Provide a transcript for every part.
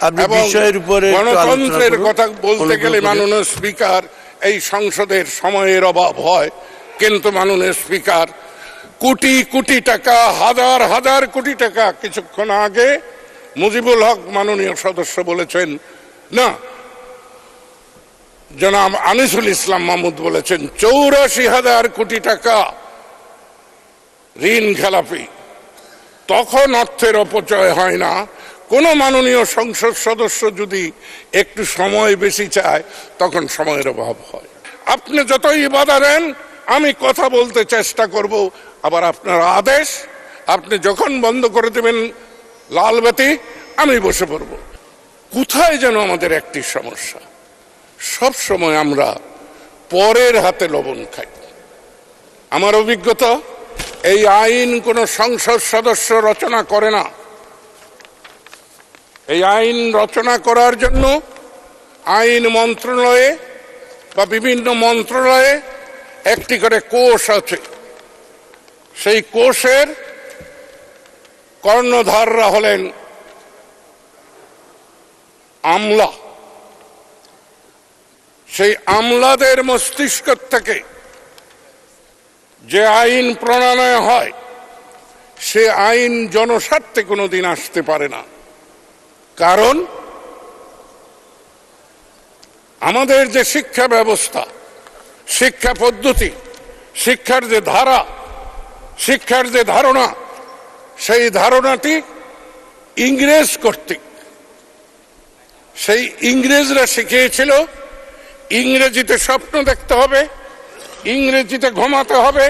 আপনি বিষয়ের উপরে গণতন্ত্রের কথা বলতে গেলে। মাননীয় স্পিকার এই সংসদের সময়ের অভাব হয় কিন্তু মাননীয় স্পিকার কোটি কোটি টাকা হাজার হাজার কোটি টাকা কিছুক্ষণ আগে মুজিবুল হক মাননীয় সদস্য বলেছেন না জনাব আনিসুল ইসলাম মাহমুদ বলেছেন চৌরাশি হাজার কোটি টাকা ঋণ খেলাপি তখন অর্থের অপচয় হয় না কোনো মাননীয় সংসদ সদস্য যদি একটু সময় বেশি চায়, তখন সময়ের অভাব হয়। আপনি যতই বাধা দেন, আমি কথা বলতে চেষ্টা করব, আবার আপনার আদেশ, আপনি যখন বন্ধ করে দেবেন লাল বাতি, আমি বসে পড়ব। কোথায় যেন আমাদের একটি সমস্যা। সব সময় আমরা পরের হাতে লবণ খাই। আমার অভিজ্ঞতা, এই আইন কোনো সংসদ সদস্য রচনা করে না। এই আইন রচনা করার জন্য আইন মন্ত্রণালয়ে বা বিভিন্ন মন্ত্রণালয়ে একটি করে কোষ আছে। সেই কোষের কর্ণধাররা হলেন আমলা। সেই আমলাদের মস্তিষ্ক থেকে যে আইন প্রণয়ন হয়, সে আইন জনস্বার্থে কোনোদিন আসতে পারে না। কারণ আমাদের যে শিক্ষা ব্যবস্থা, শিক্ষা পদ্ধতি, শিক্ষার যে ধারা, শিক্ষার যে ধারণা, সেই ধারণাটি ইংরেজ কর্তৃক, সেই ইংরেজরা শিখিয়েছিল, ইংরেজিতে স্বপ্ন দেখতে হবে, ইংরেজিতে ঘুমাতে হবে,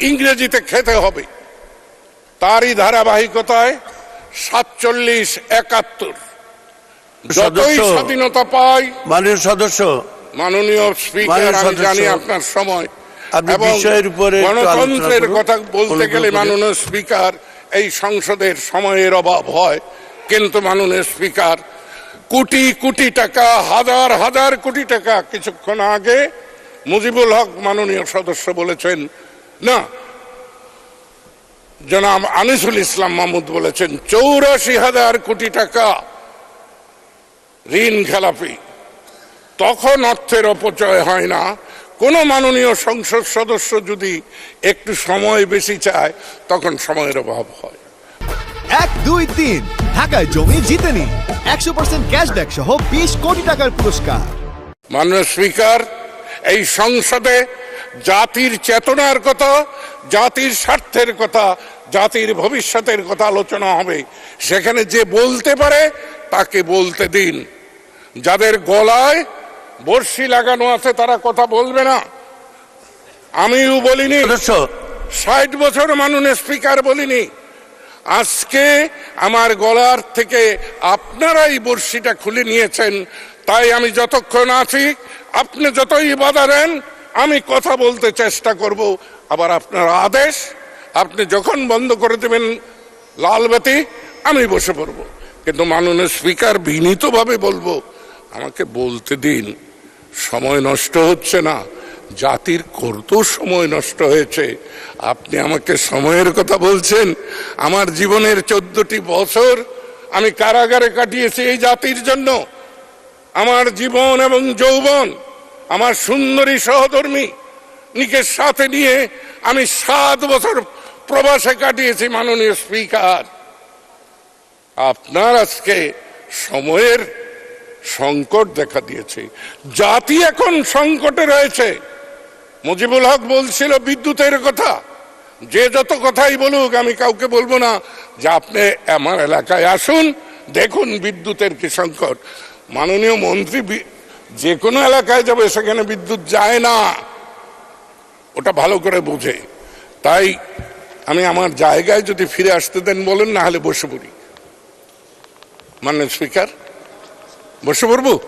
ইংরেজিতে খেতে হবে। তারই ধারাবাহিকতায় সাতচল্লিশ একাত্তর। যতই স্বাধীনতা পাই মাননীয় সদস্য মাননীয় স্পিকার আমি জানি আপনার সময় এবং উপরে গণতন্ত্রের কথা বলতে গেলে মাননীয় স্পিকার এই সংসদের সময়ের অভাব হয় কিন্তু মাননীয় স্পিকার কোটি কোটি টাকা হাজার হাজার কোটি টাকা কিছুক্ষণ আগে মুজিবুল হক মাননীয় সদস্য বলেছেন না জনাব আনিসুল ইসলাম মাহমুদ বলেছেন চৌরাশি হাজার কোটি টাকা ঋণ খেলাপি। তখন অর্থের অপচয় হয় না। কোনো মাননীয় সংসদ সদস্য যদি একটু সময় বেশি চায় তখন সময়ের অভাব হয়। এক দুই তিন ঢাকায় জমি জিতে নিন। একশো পার্সেন্ট ক্যাশব্যাক সহ বিশ কোটি টাকার পুরস্কার। মাননীয় স্পিকার এই সংসদে জাতির চেতনার কথা জাতির স্বার্থের কথা জাতির ভবিষ্যতের কথা আলোচনা হবে। সেখানে যে বলতে পারে তাকে বলতে দিন। যাদের গলায় বর্ষি লাগানো আছে তারা কথা বলবে না। আমিও বলিনি ষাট বছর মাননীয় স্পিকার বলিনি। আজকে আমার গলার থেকে আপনারাই বর্ষিটা খুলে নিয়েছেন। তাই আমি যতক্ষণ আছি আপনি যতই বাধা দেন আমি কথা বলতে চেষ্টা করব, আবার আপনার আদেশ আপনি যখন বন্ধ করে দেবেন লালবাতি, আমি বসে পড়ব। কিন্তু মাননীয় স্পিকার বিনীতভাবে বলব, আমাকে বলতে দিন, সময় নষ্ট হচ্ছে না, জাতির কত সময় নষ্ট হয়েছে, আপনি আমাকে সময়ের কথা বলছেন, আমার জীবনের চোদ্দটি বছর আমি কারাগারে কাটিয়েছি এই জাতির জন্য, আমার জীবন এবং যৌবন আমার সুন্দরী সহধর্মী নিকে সাথে নিয়ে আমি সাত বছর প্রবাসে কাটিয়েছি মাননীয় স্পিকার। আপনার আজকে সময়ের সংকট দেখা দিয়েছে। জাতি এখন সংকটে রয়েছে। মুজিবুল হক বলছিল, বিদ্যুতের কথা। যে যত কথাই বলুক, আমি কাউকে বলব না। যে আপনি আমার এলাকায় আসুন, দেখুন বিদ্যুতের কি সংকট। মাননীয় মন্ত্রী যে কোনো এলাকায় যাবে, সেখানে বিদ্যুৎ যায় না। ওটা ভালো করে বোঝে। তাই আমি আমার জায়গায় যদি ফিরে আসতে দেন বলেন, না হলে বসে পড়ি। মাননীয় স্পিকার, বসে পড়ব?